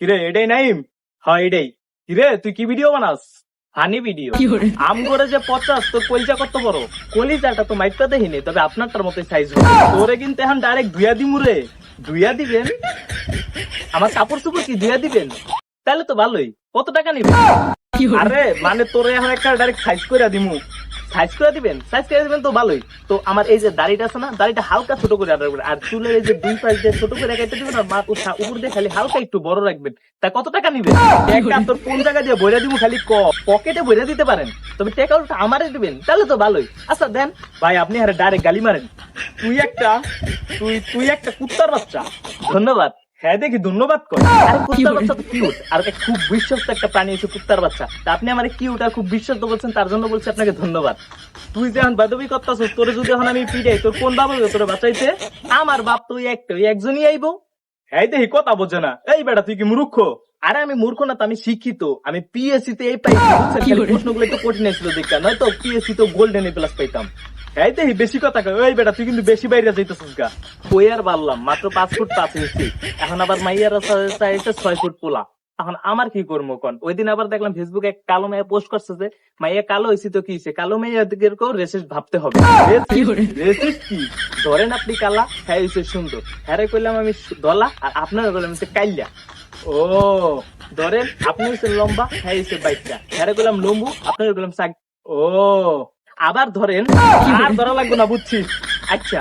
কিরে এটাই নাইম? হ্যাঁ এটাই কিরে তুই কি ভিডিও বানাস? হানি ভিডিও আম করে যে পচাস তোর কলিজা কত বড়? কলিজাটা তো মাইকটা দেখিনি তবে আপনারটার মতো সাইজ তোরে কিন্তু এখন ডাইরেক্ট ধুইয়া দিমু রে। ধুইয়া দিবেন? আমার কাপড় চোপড় কি ধুইয়া দিবেন? তাহলে তো ভালোই। কত টাকা নিবেন আরে মানে তোরে এখন একটা ডাইরেক্ট সাইজ করে দিমু। সাইজ করে দিবেন সাইজ করে দিবেন তো ভালোই। তো আমার এই যে দাড়িটা আছে না দাড়িটা হালকা ছোট করে রাখবেন আর চুলের এই যে দুই পাশ দিয়ে ছোট করে কেটে দিবেন আর মাথা উঠা- উপর দিয়ে খালি হালকা একটু বড় রাখবেন। তা কত টাকা নিবেন? একটা তোর কোন জায়গা দিয়ে বইরা দিমু খালি ক? পকেটে বইরা দিতে পারেন। তবে টাকা উল্টা আমারে দিবেন তাহলে তো ভালোই। আচ্ছা দেন ভাই আপনি আরে ডাইরেক্ট গালি মারেন। তুই একটা তুই তুই একটা কুত্তার বাচ্চা। ধন্যবাদ। হ্যাঁ দেখি ধন্যবাদ কর। আরে কুত্তার বাচ্চা তো কিউট আর একটা খুব বিশ্বস্ত একটা প্রাণী হচ্ছে কুত্তার বাচ্চা। তা আপনি আমার কিউট আর খুব বিশ্বস্ত বলছেন তার জন্য বলছি আপনাকে ধন্যবাদ। তুই বাদবি করতেছিস তোরে যদি এখন আমি পিটাই তোর কোন বাবা তোরে বাঁচাইতে? আমার বাপ তুই একটা একজনই আইবো। হ্যাঁ দেখি কথা বোঝে না। এই বেটা তুই কি মূর্খ? আরে আমি মূর্খ না তো আমি শিক্ষিত। আমি পিএসসি তে এই পাইছি প্রশ্নগুলো একটু কঠিন ছিল দেখা নয়তো পিএসসি তো গোল্ডেন এ প্লাস পাইতাম। বেশি কথা কয়। ওই বেটা তুই কিন্তু বেশি বাইরে যাইতেছিস গা। কই আর মাত্র পাঁচ ফুট পাঁচ ইঞ্চি এখন আবার মাইয়ার চাইছে ছয় ফুট পোলা। এখন আমার কি করব কোন? ওই দিন আবার দেখলাম ফেসবুকে এক কালো মেয়ে পোস্ট করছে যে মাইয়া কালো হয়েছি তো কি হয়েছে কালো মেয়েদেরকেও রেসিস্ট ভাবতে হবে। রেসিস্ট কি? ধরেন আপনি কালা হ্যাঁ হয়েছে সুন্দর। হ্যাঁ রে কইলাম আমি দলা আর আপনার কইলাম হচ্ছে কাইলা। ও ধরেন আপনি হচ্ছে লম্বা হ্যাঁ হচ্ছে বাইকটা হ্যাঁ রে কইলাম লম্বু আপনার কইলাম সাক ও আবার ধরেন আর ধরা লাগবে না বুঝছি আচ্ছা।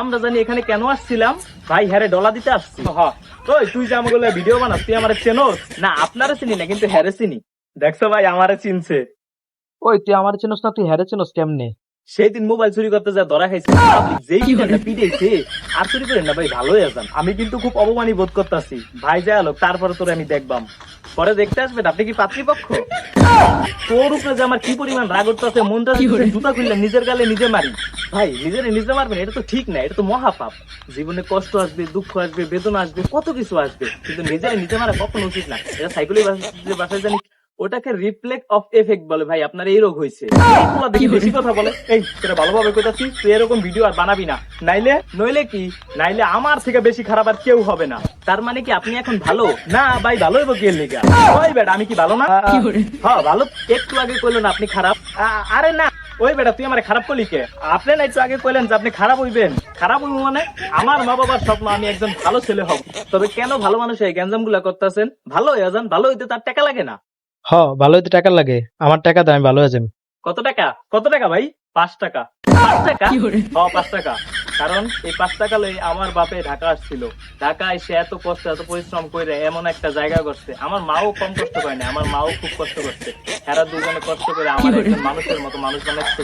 আমরা জানি এখানে কেন আসছিলাম? ভাই হ্যারে ডলা দিতে আসছি। হ্যাঁ। ওই তুই যে আমাকে ভিডিও বানাস তুই আমার চেনোস? না আপনারা চিনি না কিন্তু হ্যারে চিনি। দেখছ ভাই আমারে চিনছে। ওই তুই আমার চিনস না তুই হ্যারে চিনস কেমনে? সেই দিন মোবাইল চুরি করতে যা ধরা খাইছে। যেই পিটাইছে আর চুরি করেন না ভাই ভালোই আছেন আমি কিন্তু খুব অপমানী বোধ করতেছি। ভাই যা আলো তারপরে তোরে আমি দেখবাম। পরে দেখতে আসবেন আপনি কি পাতৃপক্ষ তোর উপরে যে আমার কি পরিমাণ রাগ উঠতেছে মনটা জুতা খুললে নিজের গালে নিজে মারি। ভাই নিজের নিজে মারবেন এটা তো ঠিক না এটা তো মহাপাপ। জীবনে কষ্ট আসবে দুঃখ আসবে বেদনা আসবে কত কিছু আসবে কিন্তু নিজের নিজে মারা কখনো উচিত না। এটা সাইকোলজি বাসায় জানি ওটাকে রিফ্লেক্ট অফ এফেক্ট বলে। ভাই আপনার এই রোগ হয়েছে। দেখি বেশি কথা বলে। এই তোরা ভালোভাবে কোথাচ্ছি তুই এরকম ভিডিও আর বানাবি না। নাইলে নইলে কি? নাইলে আমার থেকে বেশি খারাপ আর কেউ হবে না। তার মানে কি আপনি এখন ভালো? না ভাই ভালো হইব কি লিগা? ওই বেটা আমি কি ভালো না? হ্যাঁ ভালো। একটু আগে কইলেন আপনি খারাপ। আরে না ওই বেটা তুই আমার খারাপ করলি কে? আপনি না একটু আগে কইলেন যে আপনি খারাপ হইবেন। খারাপ হইব মানে আমার মা বাবার স্বপ্ন আমি একজন ভালো ছেলে হব। তবে কেন ভালো মানুষ এই গ্যাঞ্জামগুলা করতেছেন? ভালো হয়ে যান ভালো হইতে তার টাকা লাগে না। হ ভালো হইতে টাকা লাগে। আমার টাকা দেয় আমি ভালো আছি কত টাকা? কত টাকা ভাই? পাঁচ টাকা। পাঁচ টাকা? হ পাঁচ টাকা। কারণ এই পাঁচ টাকা লই আমার বাপে ঢাকা আসছিল। ঢাকা এসে এত কষ্ট এত পরিশ্রম করে এমন একটা জায়গা করছে। আমার মাও কম কষ্ট করে না আমার মাও খুব কষ্ট করছে। এরা দুজনে কষ্ট করে আমার একজন মানুষের মতো মানুষ বানাচ্ছে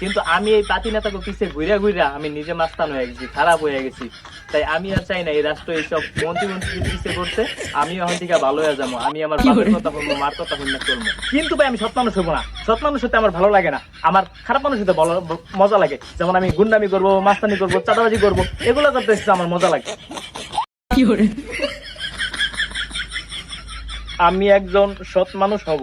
কিন্তু আমি এই পাতি নেতাকে পিছে ঘুরে ঘুরে আমি নিজে মাস্তান হয়ে গেছি খারাপ হয়ে গেছি। তাই আমি আর চাই না এই রাষ্ট্র এইসব মন্ত্রী মন্ত্রী পিছে করছে আমি এখন থেকে ভালো হয়ে যাব আমি আমার বাপের কথা শুনব মার কথা শুনলে চলবো। কিন্তু ভাই আমি সৎ মানুষ হব না। সৎ মানুষ হতে আমার ভালো লাগে না। আমার খারাপ মানুষ হতে ভালো মজা লাগে। যেমন আমি গুন্ডামি করব মাস্তানি করব চাঁদাবাজি করব। এগুলো করতে এসেছে আমার মজা লাগে। আমি একজন সৎ মানুষ হব।